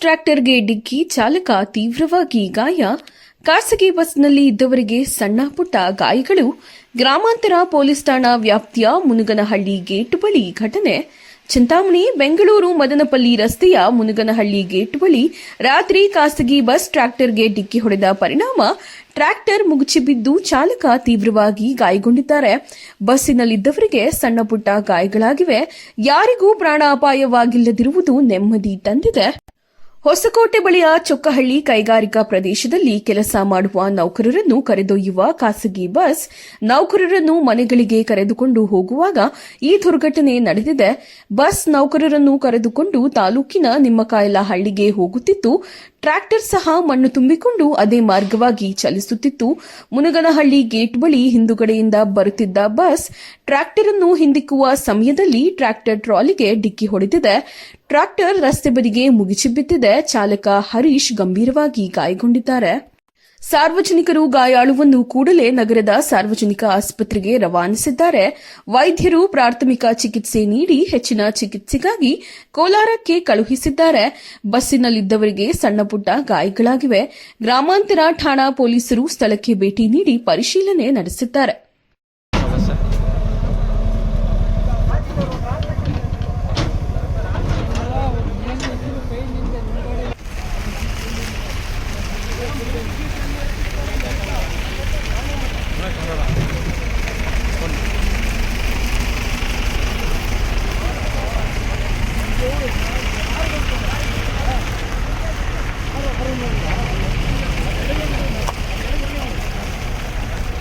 ಟ್ರ್ಯಾಕ್ಟರ್ಗೆ ಡಿಕ್ಕಿ ಚಾಲಕ ತೀವ್ರವಾಗಿ ಗಾಯ. ಖಾಸಗಿ ಬಸ್ನಲ್ಲಿ ಇದ್ದವರಿಗೆ ಸಣ್ಣ ಪುಟ್ಟ ಗಾಯಗಳು. ಗ್ರಾಮಾಂತರ ಪೊಲೀಸ್ ಠಾಣಾ ವ್ಯಾಪ್ತಿಯ ಮುನುಗನಹಳ್ಳಿ ಗೇಟ್ ಬಳಿ ಘಟನೆ. ಚಿಂತಾಮಣಿ, ಬೆಂಗಳೂರು, ಮದನಪಲ್ಲಿ ರಸ್ತೆಯ ಮುನುಗನಹಳ್ಳಿ ಗೇಟ್ ಬಳಿ ರಾತ್ರಿ ಖಾಸಗಿ ಬಸ್ ಟ್ರ್ಯಾಕ್ಟರ್ಗೆ ಡಿಕ್ಕಿ ಹೊಡೆದ ಪರಿಣಾಮ ಟ್ರ್ಯಾಕ್ಟರ್ ಮುಗುಚಿ ಬಿದ್ದು ಚಾಲಕ ತೀವ್ರವಾಗಿ ಗಾಯಗೊಂಡಿದ್ದಾರೆ. ಬಸ್ಸಿನಲ್ಲಿದ್ದವರಿಗೆ ಸಣ್ಣ ಪುಟ್ಟ ಗಾಯಗಳಾಗಿವೆ. ಯಾರಿಗೂ ಪ್ರಾಣಾಪಾಯವಾಗಿಲ್ಲದಿರುವುದು ನೆಮ್ಮದಿ ತಂದಿದೆ. ಹೊಸಕೋಟೆ ಬಳಿಯ ಚೊಕ್ಕಹಳ್ಳಿ ಕೈಗಾರಿಕಾ ಪ್ರದೇಶದಲ್ಲಿ ಕೆಲಸ ಮಾಡುವ ನೌಕರರನ್ನು ಕರೆದೊಯ್ಯುವ ಖಾಸಗಿ ಬಸ್ ನೌಕರರನ್ನು ಮನೆಗಳಿಗೆ ಕರೆದುಕೊಂಡು ಹೋಗುವಾಗ ಈ ದುರ್ಘಟನೆ ನಡೆದಿದೆ. ಬಸ್ ನೌಕರರನ್ನು ಕರೆದುಕೊಂಡು ತಾಲೂಕಿನ ನಿಮ್ಮಕಾಯಲ ಹಳ್ಳಿಗೆ ಹೋಗುತ್ತಿತ್ತು ಟ್ರ್ಯಾಕ್ಟರ್ ಸಹ ಮಣ್ಣು ತುಂಬಿಕೊಂಡು ಅದೇ ಮಾರ್ಗವಾಗಿ ಚಲಿಸುತ್ತಿತ್ತು. ಮುನಗನಹಳ್ಳಿ ಗೇಟ್ ಬಳಿ ಹಿಂದುಗಡೆಯಿಂದ ಬರುತ್ತಿದ್ದ ಬಸ್ ಟ್ರ್ಯಾಕ್ಟರ್ ಅನ್ನು ಹಿಂದಿಕ್ಕುವ ಸಮಯದಲ್ಲಿ ಟ್ರ್ಯಾಕ್ಟರ್ ಟ್ರಾಲಿಗೆ ಡಿಕ್ಕಿ ಹೊಡೆದಿದೆ. ಟ್ರ್ಯಾಕ್ಟರ್ ರಸ್ತೆ ಬದಿಗೆ ಮುಗಿಚಿ ಬಿದ್ದಿದೆ ಚಾಲಕ ಹರೀಶ್ ಗಂಭೀರವಾಗಿ ಗಾಯಗೊಂಡಿದ್ದಾರೆ. ಸಾರ್ವಜನಿಕರು ಗಾಯಾಳುವನ್ನು ಕೂಡಲೇ ನಗರದ ಸಾರ್ವಜನಿಕ ಆಸ್ಪತ್ರೆಗೆ ರವಾನಿಸಿದ್ದಾರೆ. ವೈದ್ಯರು ಪ್ರಾಥಮಿಕ ಚಿಕಿತ್ಸೆ ನೀಡಿ ಹೆಚ್ಚಿನ ಚಿಕಿತ್ಸೆಗಾಗಿ ಕೋಲಾರಕ್ಕೆ ಕಳುಹಿಸಿದ್ದಾರೆ. ಬಸ್ಸಿನಲ್ಲಿದ್ದವರಿಗೆ ಸಣ್ಣಪುಟ್ಟ ಗಾಯಗಳಾಗಿವೆ. ಗ್ರಾಮಾಂತರ ಠಾಣಾ ಪೊಲೀಸರು ಸ್ಥಳಕ್ಕೆ ಭೇಟಿ ನೀಡಿ ಪರಿಶೀಲನೆ ನಡೆಸಿದ್ದಾರೆ.